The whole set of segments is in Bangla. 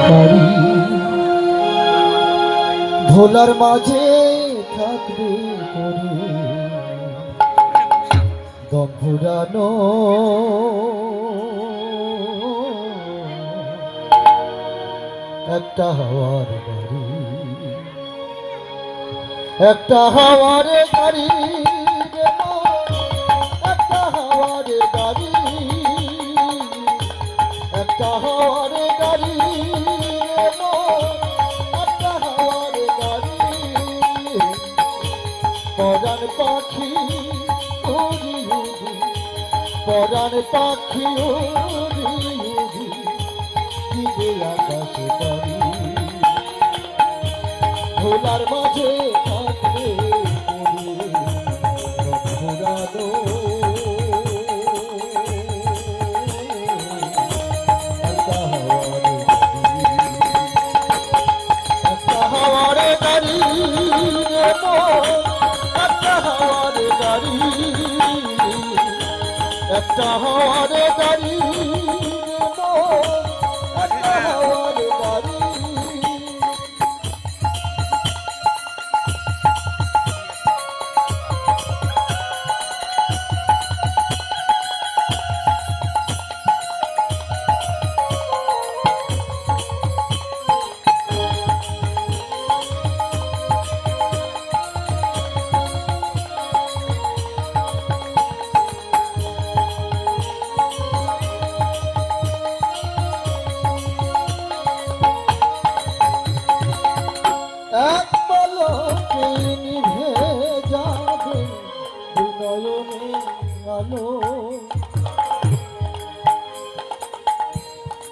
পারি ভোলার মাঝে থাকবে করে দম একটা হাওয়ার গাড়ি একটা হাওয়ার গাড়ি পরাণ পাখি ভোলার মাঝে থাকবে ঘোরানো একটা হাওয়ারে গাড়ি।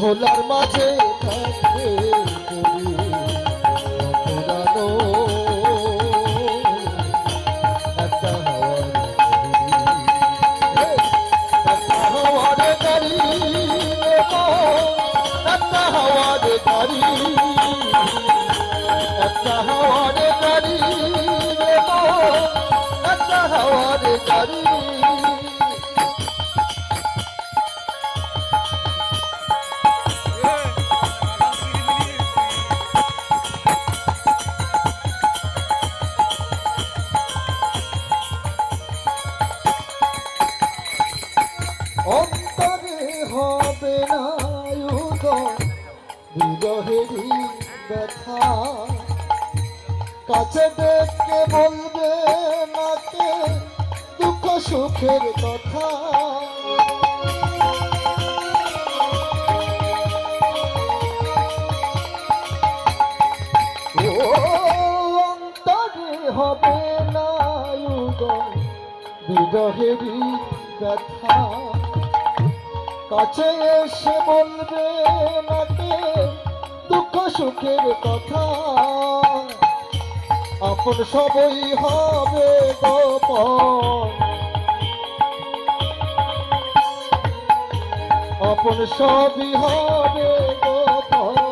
ভোলার মাঝে থাকবে কবি পুরানো একটা হাওয়ার গাড়ি। একটা হাওয়ার গাড়ি একটা হাওয়ার গাড়ি হাওয়ার গাড়ি অন্তরে হবে না ব্যথা। কাছে ডেকে বলবে নাকে দুঃখ সুখের কথা। হবে না বিরহেরই ব্যথা। কাছে এসে বলবে নাকে দুঃখ সুখের কথা। আপন সবই হবে গোপন। আপন সবই হবে গোপন।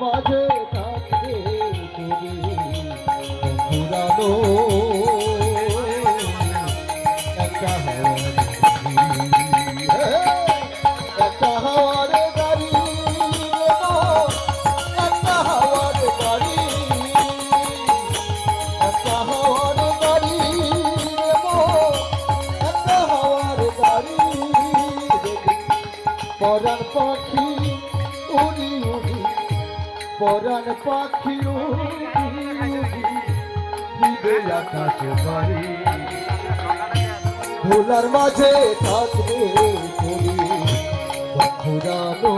মাঝে থাকবে পুরানো পরাণ পাখি উড়ি উড়ি। পরাণ পাখি উড়ি আকাশ বাড়ি ভোলার মাঝে থাকবে করি পুরানো